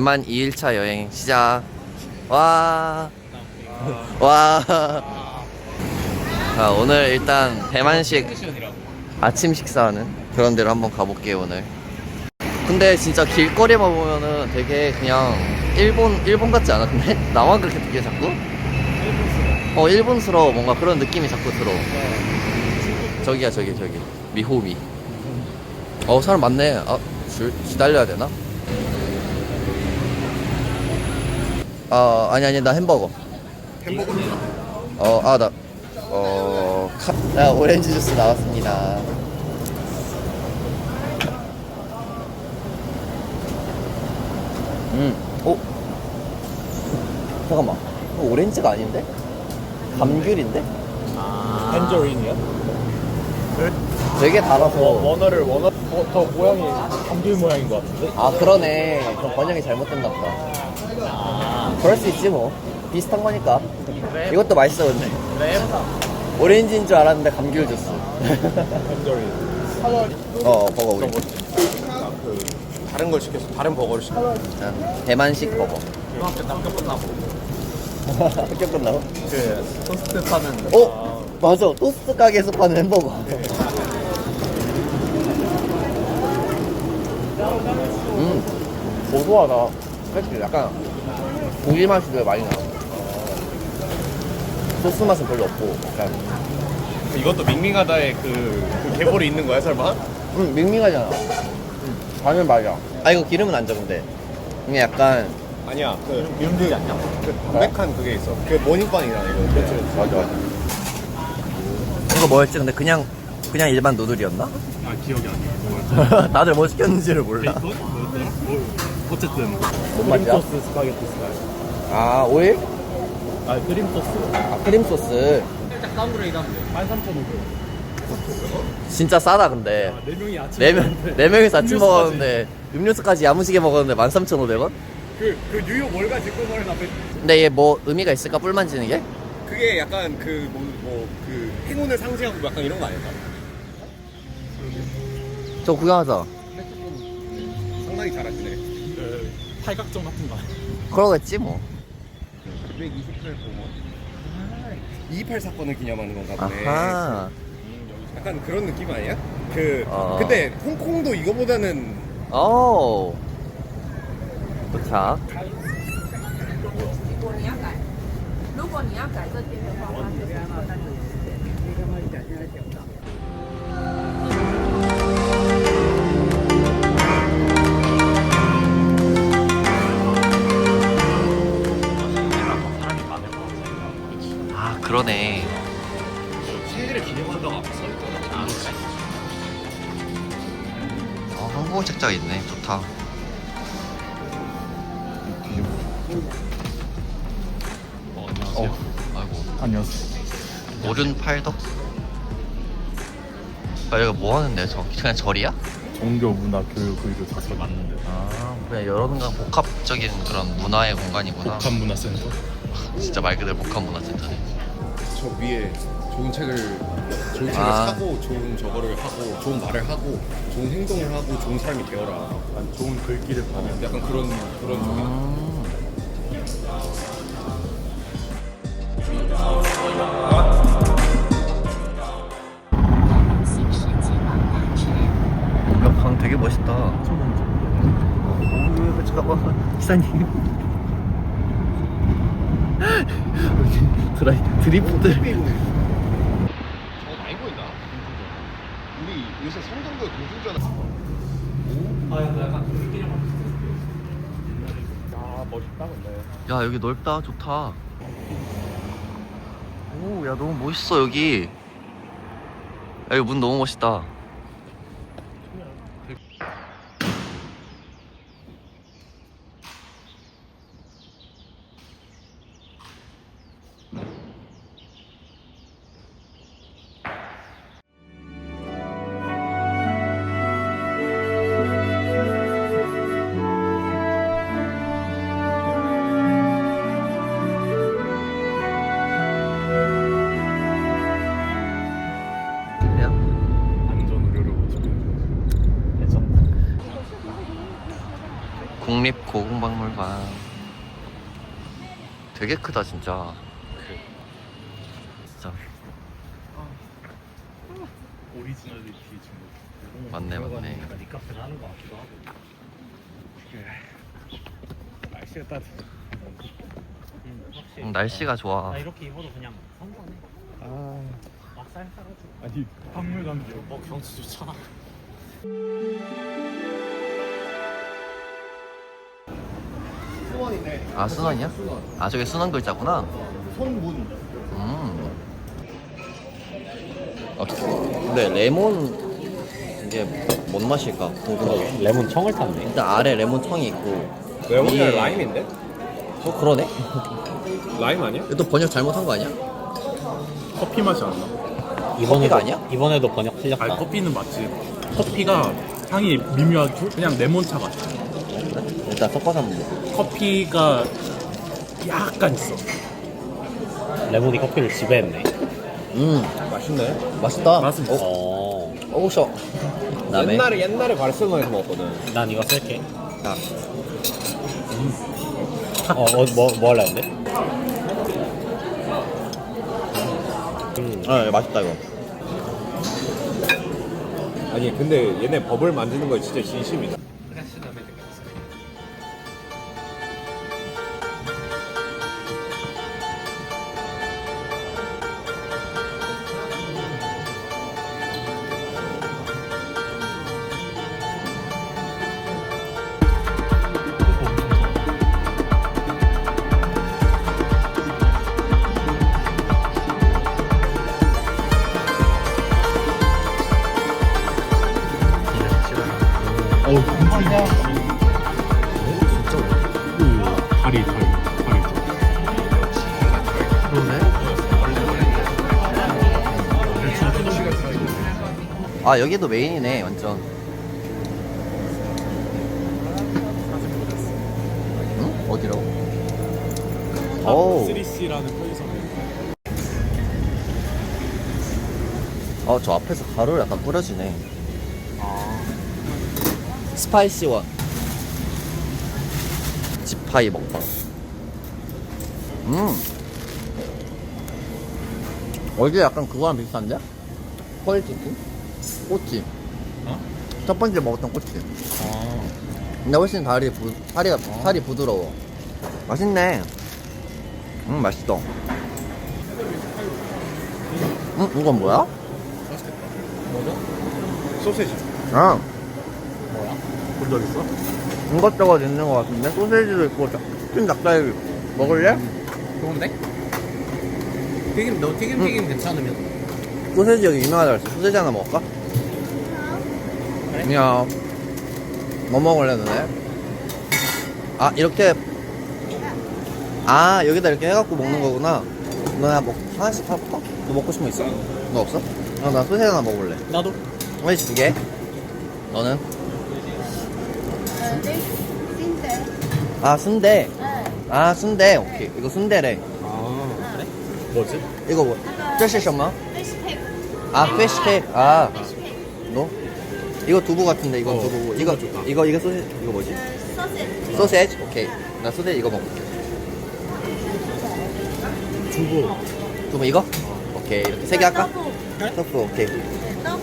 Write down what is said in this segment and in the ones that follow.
대만 2일차 여행 시작. 와. 와. 자, 오늘 일단 대만식 아침 식사하는 그런 데로 한번 가볼게요, 오늘. 근데 진짜 길거리만 보면은 되게 그냥 일본, 일본 같지 않아? 근데? 나만 그렇게 느껴, 자꾸? 어, 일본스러워. 뭔가 그런 느낌이 자꾸 들어. 저기야, 저기, 저기. 미호미. 어, 사람 많네. 아, 줄, 기다려야 되나? 아, 아니, 아니, 나 햄버거. 햄버거 어, 아, 나, 어, 카, 아, 오렌지 주스 나왔습니다. 음, 오. 잠깐만. 이거 오렌지가 아닌데? 감귤인데? 텐저린이야? 되게 달아서. 원어를 원어 어, 더 모양이 감귤 모양인 것 같은데? 아, 그러네. 그럼 번역이 잘못됐나 보다. 그럴 수 있지, 뭐. 비슷한 거니까. 이것도 맛있어, 근데. 오렌지인 줄 알았는데 감귤 주스. 텐저린 어, 버거 우리. 그 다른 걸 시켜서 다른 버거를 시켜 자, 대만식 버거. 중학교 남겨 끝나고 학교 끝나고? 그 토스트 파는 어? 맞아. 토스트 가게에서 파는 햄버거. 음, 고소하다. 그치? 약간 고기 맛이 되게 많이 나. 소스 맛은 별로 없고, 약간. 이것도 밍밍하다의 그, 그 계보이 있는 거야 설마? 음, 밍밍하잖아. 음, 반은 맞아. 아, 이거 기름은 안 적은데. 이게 약간, 아니야 그 윤기 아니야? 그 담백한 그게 있어 그 모닝빵이랑 이거 그렇지 맞아, 맞아. 이거 뭐였지? 근데 그냥, 그냥 일반 누들이었나? 아 기억이 안 나. 다들 뭐 시켰는지를 몰라. 베이컨? 뭐였더라? 뭐, 어쨌든 뭔 맛이야? 크림 소스 스파게티 스타일 아, 오일? 아 크림 소스 아, 크림 소스. 살짝 다운그레이드 하면 돼 13,500원 진짜 싸다, 근데. 네 명이 아침 네 명, 네 명이서 아침 음료수까지. 먹었는데, 음료수까지 야무지게 먹었는데 13,500원? 그, 그 뉴욕 월가 직구머리 앞에 근데 얘 뭐 의미가 있을까? 뿔 만지는 게? 그게 약간 그뭐뭐그 행운을 상징하고 약간 이런 거 아닐까? 저 구경하자. 상당히 잘하시네. 그 팔각정 같은 거. 그러겠지, 뭐. 228 공원. 228 사건을 기념하는 건가 보네. 아하. 약간 그런 느낌 아니야? 그 어. 근데 홍콩도 이거보다는 오. 도착. 如果你要改，如果你要改这边的话，它就是要单独아, 그러네. 새해를 기념한다고 앞에 써 있잖아. 어, 한국어 책자가 있네. 좋다. 어, 어, 아이고. 안녕하세요. 오륜 팔덕? 아, 여기가 뭐 하는데? 저, 그냥 절이야? 종교, 문화, 교육 의료 자체 맞는데. 아, 그냥 여러 가 복합적인 그런 문화의 공간이구나. 문화센터. 진짜 말 그대로 복합 문화센터네. 저 위에 좋은 책을 좋은 책을 아. 사고 좋은 저거를 하고 좋은 말을 하고 좋은 행동을 하고 좋은 사람이 되어라. 약간 좋은 글귀를 파는 약간 그런 그런 종이. 음. 야, 방 되게 멋있다. 오, 잠깐만, 기사님. 드라이 드리프트. 저 많이 보인다. 우리 요새 성동구에 공중전. 아 멋있다 근데. 야 여기 넓다, 좋다. 오, 야 너무 멋있어 여기. 야 여기 문 너무 멋있다. 국립고궁박물관 되게 크다 진짜 진짜 오리지널리티 중국. 맞네 맞네 네 값을 하는 것 같기도 하고. 날씨가 따뜻해. 음, 확실히. 음, 날씨가 좋아 나 이렇게 입어도 그냥 선선해. 아 막. 아니 박물관도 뭐 경치 좋잖아. 수원이네. 아 순원이야? 아 저게 순원 글자구나 손문. 음. 아, 근데 레몬 이게 뭔 맛일까 궁금하다 레몬 청을 탔네. 일단 아래 레몬 청이 있고 레몬이 위에- 라임인데? 어 그러네 라임 아니야? 이거 또 번역 잘못한 거 아니야? 커피 맛이 안 나. 이번에도 커피가 아니야? 이번에도 번역 틀렸다. 아니 커피는 맞지 커피가 향이 미묘하고 그냥 레몬차 같아 일단 섞어서 한번 먹어 커피가 약간 있어 레몬이 커피를 지배했네. 음 맛있네. 맛있다 맛은 어, 어. 오셔 그다음에 옛날에 옛날에 바르셀로나에서 먹었거든. 난 이거 쓸게. 아, 어, 어, 뭐, 뭐 할라 했는데? 음, 아 예, 맛있다 이거 아니 근데 얘네 버블 만드는 거에 진짜 진심이다. 아 여기도 메인이네 완전. 응? 어디라고? 어우. 3C라는 편의점에. 어저 앞에서 가루를 약간 뿌려주네. 스파이시 원. 지파이 먹방. 음. 어제 약간 그거랑 비슷한데? 퀄리티 티? 꼬치 어? 첫 번째 먹었던 꼬치 아 근데 훨씬 다리 부, 살이, 살이 부드러워 맛있네 음 맛있어 음 이건 뭐야? 소세지. 아 본적 있어? 이것저것 있는 것 같은데 소세지도 있고 닭- 튀긴 닭다리 먹을래? 좋은데? 튀김, 너 튀김 튀김 괜찮으면. 소세지 여기 유명하다 그랬어 소세지 하나 먹을까? 안녕 뭐 먹을래 너네? 아 이렇게 아 여기다 이렇게 해갖고 먹는 거구나 너나 뭐 하나씩 사볼까? 너 먹고 싶은 거 있어? 너 없어? 아, 나 소세지 하나 먹을래 나도. 소세지 두 개? 너는? 呃，那新的， 아 순대 嗯， 아 순대 오케이 이거 순대래 아 그래? 뭐지? 이거 뭐? 那个这是什么? fish cake， 아 이거 두부 같은데 이건 어, 두부고 이거 좋다. 이거 이거 소세 이거 뭐지? 소세지. 소세지 오케이. 나 소세지 이거 먹을게. 두부. 두부 이거? 오케이 이렇게 세 개 할까? 터프. 네? 네? 오케이. 네, 터프.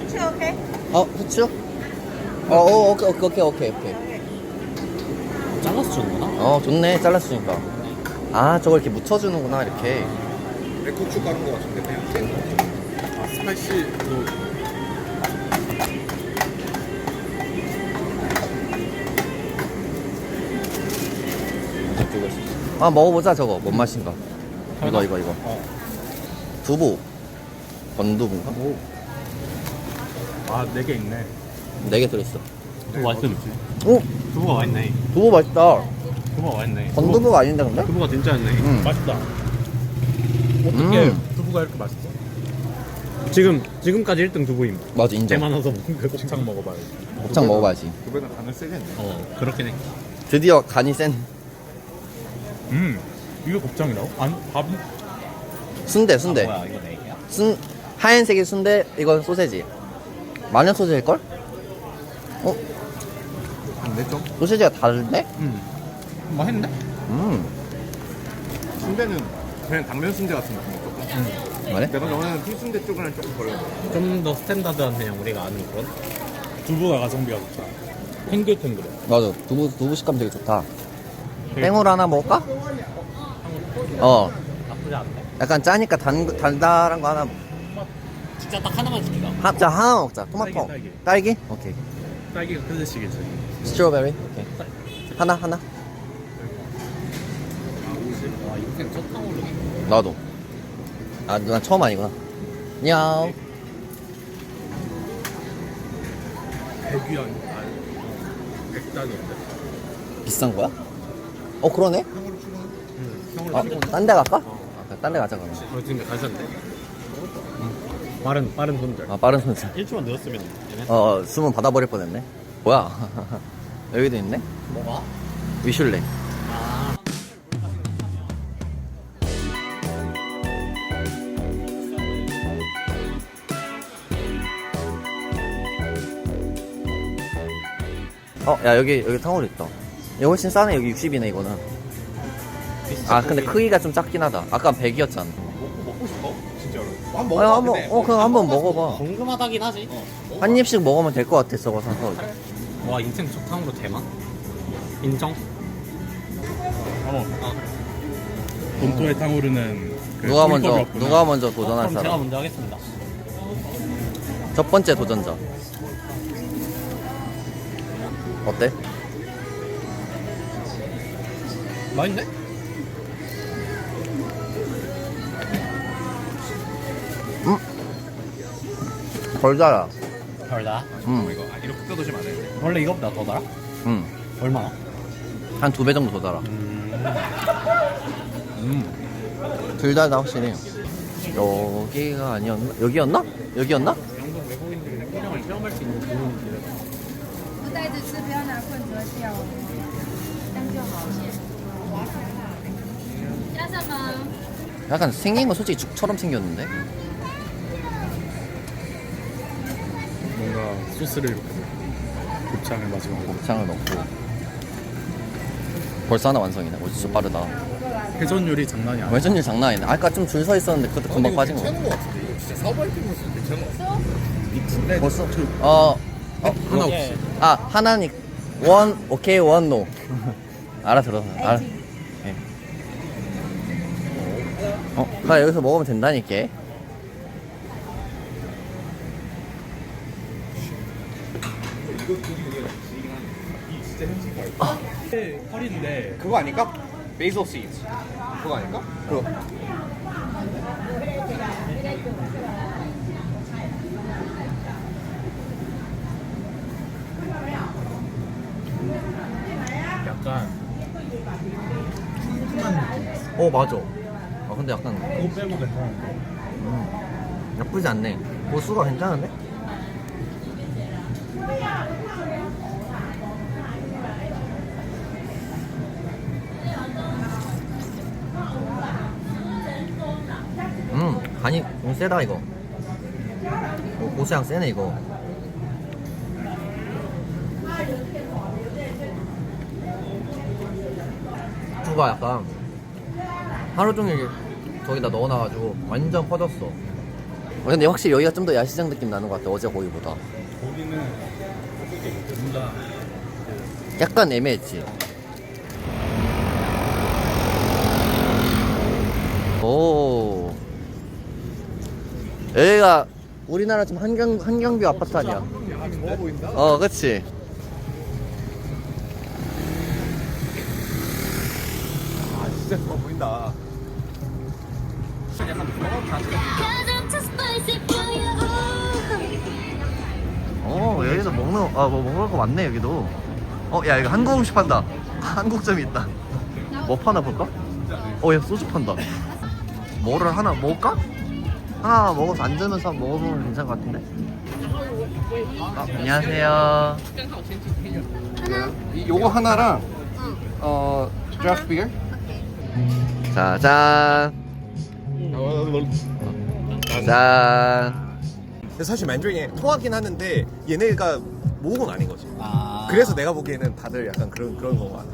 후추 오케이. 어 후추? 어, 어 오케이 오케이 오케이 오케이 오케이. 잘라서 주는구나. 어 좋네 잘랐으니까. 아 저걸 이렇게 묻혀주는구나 이렇게. 레코추 깔은 같은데 그냥 뗀아 스파이시도 아 먹어보자 저거 뭔 맛인가 이거 이거 이거 두부 건두부인가? 아 네 개 있네 네 개 들어있어 두부 맛있음. 오 두부가 맛있네. 두부 맛있다 두부가 맛있네. 건두부가 아닌데 근데? 두부가 진짜 맛있네. 응. 맛있다 어떻게 음. 두부가 이렇게 맛있어? 지금, 지금까지 1등 두부임. 맞아 인정 대만 와서 먹은 거. 곱창 먹어봐야지 곱창 먹어봐야지 두 배는 간을 세겠네. 어, 그렇긴 해. 드디어 간이 센 음 이거 곱창이라고? 안 밥? 순대 순대 뭐야, 이거 네 개야? 순 하얀색이 순대 이건 소세지 마녀 소세지일걸? 어? 근데 좀 소시지가 다른데? 음. 맛있는데? 음. 순대는 그냥 당면 순대 같은 느낌 조금. 그래? 내가 원하는 풀순대 쪽은 조금 걸려. 좀 더 스탠다드한 그냥 우리가 아는 그런? 두부가 가성비가 좋다. 탱글탱글해. 맞아. 두부, 두부 식감 되게 좋다. 땡으로 하나 먹을까? 어. 나쁘지 않네. 약간 짜니까 단, 달달한 거 하나. 진짜 딱 하나만 시키자. 하, 자, 하나 먹자. 토마토. 딸기, 딸기? 오케이. 딸기가 클래식이지. 스트로베리? 오케이. 하나, 하나. 와, 인생 첫 탕후루. 나도. 아, 난 처음 아니구나. 백위안. 아, 백단인데. 비싼 거야? 어, 그러네? 탕후루 어, 딴데 갈까? 아, 딴 데 가자, 그러면. 어, 지금 가셨는데? 빠른, 빠른 손절. 아, 빠른 손질. 1초만 늦었으면 되네. 어, 어, 숨은 받아버릴 뻔했네. 뭐야? 여기도 있네? 뭐가? 위슐레. 아. 어, 야, 여기, 여기 탕후루 있다. 이거 훨씬 싸네. 여기 60이네, 이거는. 아, 근데 크기가 좀 작긴 하다. 아까 100이었잖아. 먹고 싶어? 진짜로. 아, 한번, 어, 그럼 한번 먹어봐. 궁금하다긴 하지. 한 입씩 먹으면 될 것 같아, 저거 사서. 와, 인생 첫 탕후루 대만? 인정? 어. 본토의 탕후루는 그 누가 먼저. 누가 먼저 어, 도전할 그럼 제가 사람? 먼저 하겠습니다. 첫 번째 도전자. 어때? 맛있네? 덜 달아. 별다. 음, 이거 아, 이렇게 뜯어주면 안 되는데. 원래 이거보다 더 달아? 음. 얼마나? 한 두 배 정도 더 달아. 음. 둘 달다 확실히. 여기가 아니었나? 여기였나? 여기였나? 영동 외국인들이 해장을 체험할 수 있는 좋은 기회.不带着吃，不要拿棍子掉哦，这样就好了。加什么？ 약간 생긴 건 솔직히 죽처럼 생겼는데? 소스를 이렇게 곱창을 마지막으로 곱창을 넣고. 벌써 하나 완성이네. 오, 진짜 빠르다. 회전 요리 장난이 아니야. 외전율 장난 아니네. 아까 좀 줄 서 있었는데 그것도 금방 빠진 거. 괜찮은 거 같은데 이거 진짜 사업 아이템으로서 괜찮은 거 같아. 벌써? 어, 어, 하나 예. 없이. 아, 하나니. 원, 오케이, 원, 노. 알아들어. 알아. 예. 어, 가 여기서 먹으면 된다니까. 펄인데 그거 아닐까? 베이솔 시즈. 그거 아닐까? 그거. 약간 어, 맞아. 아, 근데 약간 그거 빼고 괜찮은데. 나쁘지 않네. 고수가 괜찮은데? 세다, 이거. 어, 고수향 세네, 이거. 후가 약간 하루 종일 저기다 넣어놔가지고 완전 퍼졌어. 어, 근데 확실히 여기가 좀 더 야시장 느낌 나는 것 같아 어제 거기보다 거기는 뭔가 약간 애매했지 오 여기가 우리나라 좀 한경, 한경뷰 아파트 아니야 아 좋아 보인다. 어 그치 아 진짜 좋아 보인다. 어 여기도 먹는 아 뭐 먹을 거 많네 여기도 어 야 이거 한국 음식 판다 한국점이 있다 뭐 파나 볼까? 어 야 소주 판다 뭐를 하나 먹을까? 하나 먹어서 앉으면서 한번 먹어보면 괜찮을 것 같은데 아, 안녕하세요 이 요거 하나랑 어 드라프트 비어. 짜잔 짠 근데 사실 만주린이 통하긴 하는데 얘네가 모국은 아닌 거지. 아. 그래서 내가 보기에는 다들 약간 그런 그런 거 같아.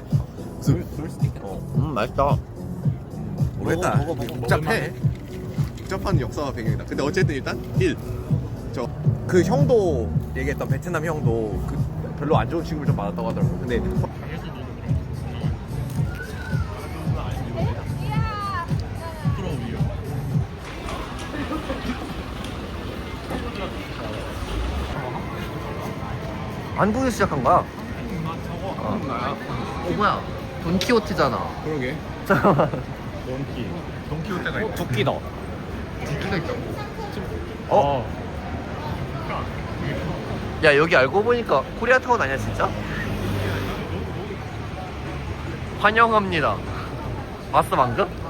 무슨 음 맛있다 모르겠다. 먹어, 먹어, 복잡해. 복잡한 역사와 배경이다. 근데 어쨌든 일단 1. 저 그 형도 얘기했던 베트남 형도 그 별로 안 좋은 취급을 좀 받았다고 하더라고. 근데 한국에서 시작한 거야 어, 어 뭐야 돈키호테잖아 그러게. 돈키. 돈키호테가 있고. 토끼다. 두기가 있다고 어. 야 여기 알고 보니까 코리아타운 아니야 진짜? 환영합니다 봤어 방금?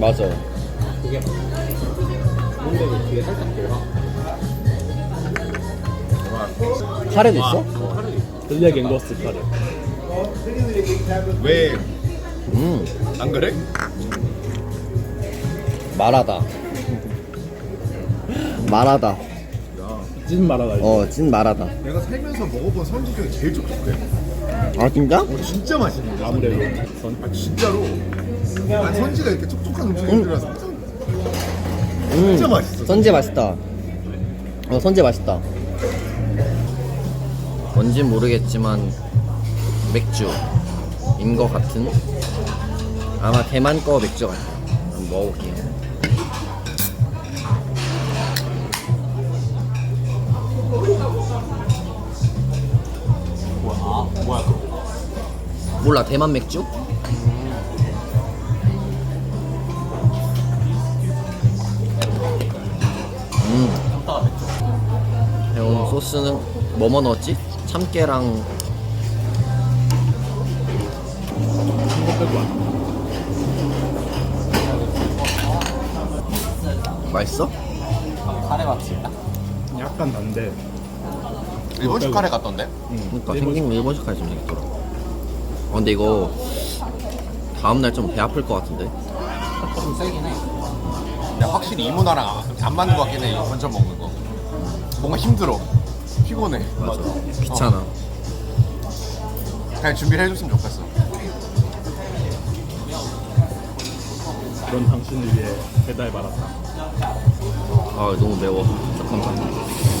맞아 그게 근데 왜 뒤에 살짝 돌아 카레도 있어? 블랙 앵거스 카레. 왜? 음 안 그래? 말하다 말하다 찐 마라가 있어. 어찐 말하다 내가 살면서 먹어본 선지 중에 제일 촉촉해. 아 진짜? 어, 진짜 맛있는데. 아무래도 선. 아 진짜로. 난 선지가 이렇게 촉촉한 음식이라서 항상 음 진짜 맛있어. 선제 맛있다 어 선제 맛있다 뭔진 모르겠지만 맥주인 것 같은 아마 대만 거 맥주 같아요 한번 먹어볼게요 몰라 대만 맥주? 음. 배운 소스는 뭐뭐 넣었지? 참깨랑 맛있어? 카레 맛집이다 약간 단데. 일본식 카레 같던데? 그러니까 생긴 거 일본식 카레 좀 되겠더라. 어, 근데 이거 다음 날 좀 배 아플 것 같은데. 좀 세긴 해 근데 확실히 이 문화랑 안 맞는 것 같긴 해. 먼저 먹는 거. 뭔가 힘들어. 피곤해. 맞아. 귀찮아. 그냥 준비를 해줬으면 좋겠어. 그런 당신을 위해 배달 받았다. 아 너무 매워. 잠깐만.